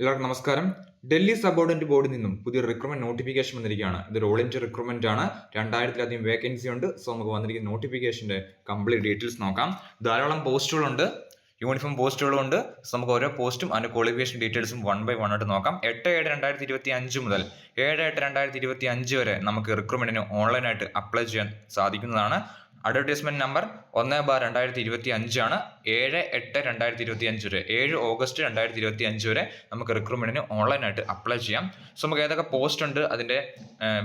എല്ലാവർക്കും നമസ്കാരം. ഡൽഹി സബോർഡിനന്റ് ബോർഡിൽ നിന്നും പുതിയ റിക്രൂട്ട്മെന്റ് നോട്ടിഫിക്കേഷൻ വന്നിരിക്കുകയാണ്. ഇത് ഓൾ ഇന്ത്യ റിക്രൂട്ട്മെന്റ് ആണ്. രണ്ടായിരത്തിലധികം വേക്കൻസി ഉണ്ട്. സോ നമുക്ക് വന്നിരിക്കുന്ന നോട്ടിഫിക്കേഷന്റെ കംപ്ലീറ്റ് ഡീറ്റെയിൽസ് നോക്കാം. ധാരാളം പോസ്റ്റുകളുണ്ട് യൂണിഫോം പോസ്റ്റുകളുണ്ട് സോ നമുക്ക് ഓരോ പോസ്റ്റും അതിന്റെ ക്വാളിഫിക്കേഷൻ ഡീറ്റെയിൽസും വൺ ബൈ വൺ ആയിട്ട് നോക്കാം. എട്ട് ഏഴ് രണ്ടായിരത്തി ഇരുപത്തി അഞ്ച് മുതൽ ഏഴ് എട്ട് രണ്ടായിരത്തി ഇരുപത്തി അഞ്ച് വരെ നമുക്ക് റിക്രൂട്ട്മെന്റിന് ഓൺലൈനായിട്ട് അപ്ലൈ ചെയ്യാൻ സാധിക്കുന്നതാണ്. അഡ്വർടൈസ്മെന്റ് നമ്പർ ഒന്ന് ബാർ രണ്ടായിരത്തി ഇരുപത്തി അഞ്ചാണ് ഏഴ് എട്ട് രണ്ടായിരത്തി ഇരുപത്തി അഞ്ച് വരെ. ഏഴ് ഓഗസ്റ്റ് രണ്ടായിരത്തി ഇരുപത്തി അഞ്ച് വരെ നമുക്ക് റിക്രൂട്ട്മെന്റിന് ഓൺലൈനായിട്ട് അപ്ലൈ ചെയ്യാം. സോ നമുക്ക് ഏതൊക്കെ പോസ്റ്റ് ഉണ്ട്? അതിന്റെ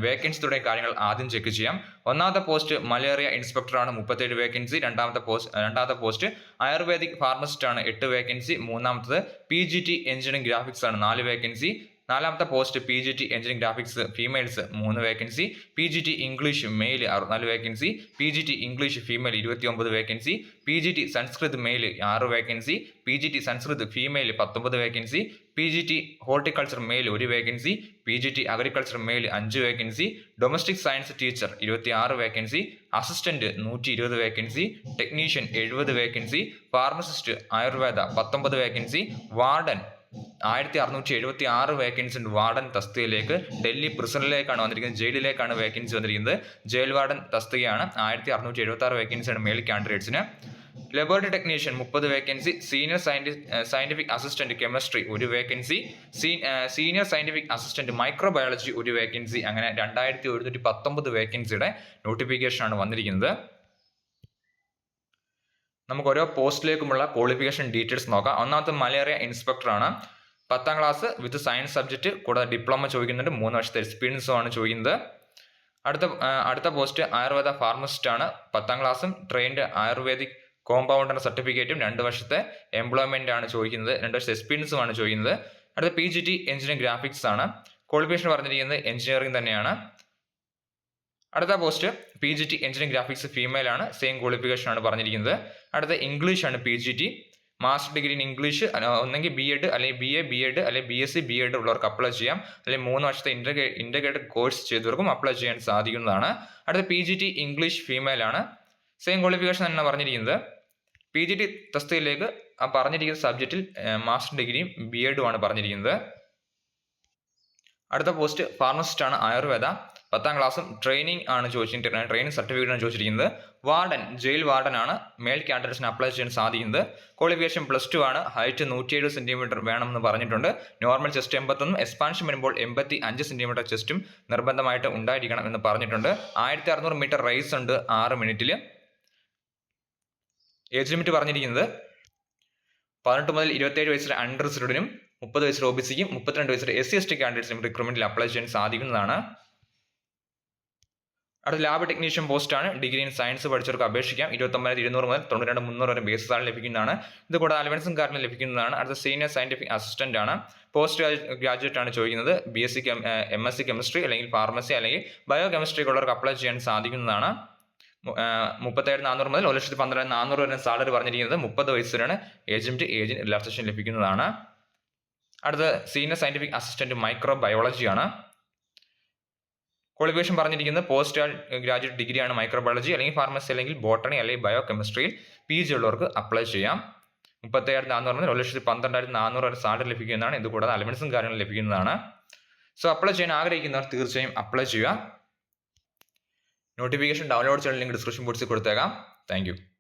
വേക്കൻസി തുടങ്ങിയ കാര്യങ്ങൾ ആദ്യം ചെക്ക് ചെയ്യാം. ഒന്നാമത്തെ പോസ്റ്റ് മലേറിയ ഇൻസ്പെക്ടറാണ് മുപ്പത്തേഴ് വേക്കൻസി രണ്ടാമത്തെ പോസ്റ്റ് രണ്ടാമത്തെ പോസ്റ്റ് ആയുർവേദിക് ഫാർമസിസ്റ്റ് ആണ്. എട്ട് വേക്കൻസി മൂന്നാമത്തത് P G T engineering graphics ആണ്. നാല് വേക്കൻസി നാലാമത്തെ post P G T engineering graphics females മൂന്ന് vacancy P G T English male അറുപത്തിനാല് vacancy P G T English female ഇരുപത്തി ഒമ്പത് vacancy P G T Sanskrit male ആറ് vacancy P G T Sanskrit female പത്തൊമ്പത് vacancy P G T horticulture male ഒരു vacancy P G T agriculture male അഞ്ച് vacancy domestic science teacher ഇരുപത്തി ആറ് vacancy assistant നൂറ്റി ഇരുപത് വേക്കൻസി ടെക്നീഷ്യൻ എഴുപത് vacancy pharmacist Ayurveda പത്തൊമ്പത് വേക്കൻസി വാർഡൻ ആയിരത്തി അറുന്നൂറ്റി എഴുപത്തി ആറ് വേക്കൻസി ഉണ്ട് വാർഡൻ തസ്തികയിലേക്ക്. ഡൽഹി പ്രിസണിലേക്കാണ് വന്നിരിക്കുന്നത്. ജയിലിലേക്കാണ് വേക്കൻസി വന്നിരിക്കുന്നത്. ജയിൽ വാർഡൻ തസ്തികയാണ്. ആയിരത്തി അറുന്നൂറ്റി എഴുപത്തി ആറ് വേക്കൻസിയാണ് മെയിൽ കാൻഡിഡേറ്റ്സിന് ലബോറട്ടറി ടെക്നീഷ്യൻ മുപ്പത് vacancy senior scientific assistant chemistry ഒരു vacancy senior scientific assistant microbiology ഒരു വേക്കൻസി അങ്ങനെ രണ്ടായിരത്തി ഒരുന്നൂറ്റി പത്തൊമ്പത് വേക്കൻസിയുടെ നോട്ടിഫിക്കേഷനാണ് വന്നിരിക്കുന്നത്. നമുക്ക് ഓരോ പോസ്റ്റിലേക്കുമുള്ള ക്വാളിഫിക്കേഷൻ ഡീറ്റെയിൽസ് നോക്കാം. ഒന്നാമത്തെ മലേറിയ ഇൻസ്പെക്ടർ ആണ്. പത്താം ക്ലാസ് വിത്ത് സയൻസ് സബ്ജക്റ്റ് കൂടാതെ ഡിപ്ലോമ ചോദിക്കുന്നുണ്ട്. മൂന്ന് വർഷത്തെ എക്സ്പീരിയൻസും ആണ് ചോദിക്കുന്നത്. അടുത്ത അടുത്ത പോസ്റ്റ് ആയുർവേദ ഫാർമസിസ്റ്റ് ആണ്. പത്താം ക്ലാസ്സും ട്രെയിൻഡ് ആയുർവേദിക് കോമ്പൗണ്ടർ സർട്ടിഫിക്കറ്റും രണ്ട് വർഷത്തെ എംപ്ലോയ്മെന്റ് ആണ് ചോദിക്കുന്നത്. രണ്ട് വർഷത്തെ എക്സ്പീരിയൻസും ആണ് ചോദിക്കുന്നത്. അടുത്ത P G T engineering graphics ആണ്. ക്വാളിഫിക്കേഷൻ പറഞ്ഞിരിക്കുന്നത് എഞ്ചിനീയറിംഗ് തന്നെയാണ്. അടുത്ത post P G T engineering graphics female ആണ്. സെയിം ക്വാളിഫിക്കേഷൻ ആണ് പറഞ്ഞിരിക്കുന്നത്. അടുത്ത ഇംഗ്ലീഷ് ആണ് P G T master degree in English ഒന്നെങ്കിൽ ബി എഡ് അല്ലെങ്കിൽ ബി എ ബി എഡ് അല്ലെങ്കിൽ B S C B Ed ഉള്ളവർക്ക് അപ്ലൈ ചെയ്യാം. അല്ലെങ്കിൽ മൂന്ന് വർഷത്തെ ഇന്റഗ്രേ ഇന്റർഗ്രേറ്റഡ് കോഴ്സ് ചെയ്തവർക്കും അപ്ലൈ ചെയ്യാൻ സാധിക്കുന്നതാണ്. അടുത്ത P G T English female ആണ്. സെയിം ക്വാളിഫിക്കേഷൻ തന്നെ പറഞ്ഞിരിക്കുന്നത്. പി ജി ടി തസ്തികയിലേക്ക് ആ പറഞ്ഞിരിക്കുന്ന സബ്ജക്റ്റിൽ മാസ്റ്റർ ഡിഗ്രിയും ബി എഡുമാണ് പറഞ്ഞിരിക്കുന്നത്. അടുത്ത പോസ്റ്റ് ഫാർമസിസ്റ്റ് ആണ് ആയുർവേദ. പത്താം ക്ലാസ്സും ട്രെയിനിങ് ആണ് ചോദിച്ചിട്ടുണ്ട് ട്രെയിനിങ് സർട്ടിഫിക്കറ്റ് ആണ് ചോദിച്ചിരിക്കുന്നത്. വാർഡൻ ജയിൽ വാർഡൻ ആണ് മെയിൽ കാൻഡിഡേറ്റ്സിന് അപ്ലൈ ചെയ്യാൻ സാധിക്കുന്നത്. ക്വാളിഫിക്കേഷൻ പ്ലസ് ടു ആണ്. ഹൈറ്റ് നൂറ്റിയേഴ് സെന്റിമീറ്റർ വേണമെന്ന് പറഞ്ഞിട്ടുണ്ട്. നോർമൽ ചെസ്റ്റ് എൺപത്തൊന്നും എക്സ്പാൻഷൻ വരുമ്പോൾ എൺപത്തി അഞ്ച് സെന്റിമീറ്റർ ചെസ്റ്റും നിർബന്ധമായിട്ട് ഉണ്ടായിരിക്കണം എന്ന് പറഞ്ഞിട്ടുണ്ട്. ആയിരത്തി അറുന്നൂറ് മീറ്റർ റേസ് ഉണ്ട് ആറ് മിനിറ്റിൽ ഏജ് ലിമിറ്റ് പറഞ്ഞിരിക്കുന്നത് പതിനെട്ട് മുതൽ ഇരുപത്തേഴ് വയസ്സിലെ അണ്ടർ റിസർവ്ഡിനും മുപ്പത് വയസ്സിലെ ഒ ബി സിക്കും മുപ്പത്തിരണ്ട് വയസ്സിലെ എസ് സി എസ് ടി കാൻഡിഡേറ്റ്സിനും റിക്രൂട്ട്മെന്റിൽ അപ്ലൈ ചെയ്യാൻ സാധിക്കുന്നതാണ്. അടുത്ത ലാബ് ടെക്നീഷ്യൻ പോസ്റ്റാണ് ഡിഗ്രി ഇൻ സയൻസ് പഠിച്ചവർക്ക് അപേക്ഷിക്കാം. ഇരുപത്തൊമ്പതിനായിരത്തി ഇരുന്നൂറ് മുതൽ തൊണ്ണൂറ്റി മുന്നൂറ് വരെ ബേസ് സാലറി ലഭിക്കുന്നതാണ്. ഇത് കൂടാതെ അലവൻസും കാർഡിന് ലഭിക്കുന്നതാണ്. അടുത്ത സീനിയർ സയന്റിഫിക് അസിസ്റ്റന്റ് ആണ്. പോസ്റ്റ് ഗ്രാജുവേറ്റ് ആണ് ചോദിക്കുന്നത്. B S C M S C chemistry അല്ലെങ്കിൽ ഫാർമസി അല്ലെങ്കിൽ ബയോ കെമിസ്ട്രി ഉള്ളവർക്ക് അപ്ലൈ ചെയ്യാൻ സാധിക്കുന്നതാണ്. മുപ്പത്തേഴ് നാനൂറ് മുതൽ ഒരു ലക്ഷത്തി പന്ത്രണ്ട് നാനൂറ് വരെ സാലറി പറഞ്ഞിരിക്കുന്നത് മുപ്പത് വയസ്സിലാണ്. ഏജന്റ് ഏജന്റ് റിലാക്സേഷൻ ലഭിക്കുന്നതാണ്. അടുത്ത സീനിയർ സയന്റിഫിക് അസിസ്റ്റന്റ് മൈക്രോ ബയോളജിയാണ് ക്വാളിഫിക്കേഷൻ പറഞ്ഞിരിക്കുന്നത് പോസ്റ്റ് ഗ്രാജുവേറ്റ് ഡിഗ്രിയാണ് മൈക്രോബയോളജി അല്ലെങ്കിൽ ഫാർമസി അല്ലെങ്കിൽ ബോട്ടണി അല്ലെങ്കിൽ ബയോ കെമിസ്ട്രിയിൽ പി ജി ഉള്ളവർക്ക് അപ്ലൈ ചെയ്യാം. മുപ്പത്തേഴായിരത്തി നാനൂറ് മുതൽ ഒരു ലക്ഷത്തി പന്ത്രണ്ടായിരത്തി നാനൂറ് വരെ സാലറി ലഭിക്കുന്നതാണ്. ഇത് കൂടാതെ അലവൻസും കാര്യങ്ങളും ലഭിക്കുന്നതാണ്. സോ അപ്ലൈ ചെയ്യാൻ ആഗ്രഹിക്കുന്നവർ തീർച്ചയായും അപ്ലൈ ചെയ്യുക. നോട്ടിഫിക്കേഷൻ ഡൗൺലോഡ് ചെയ്യാൻ ലിങ്ക് ഡിസ്ക്രിപ്ഷൻ ബോക്സിൽ കൊടുത്തേക്കാം. താങ്ക്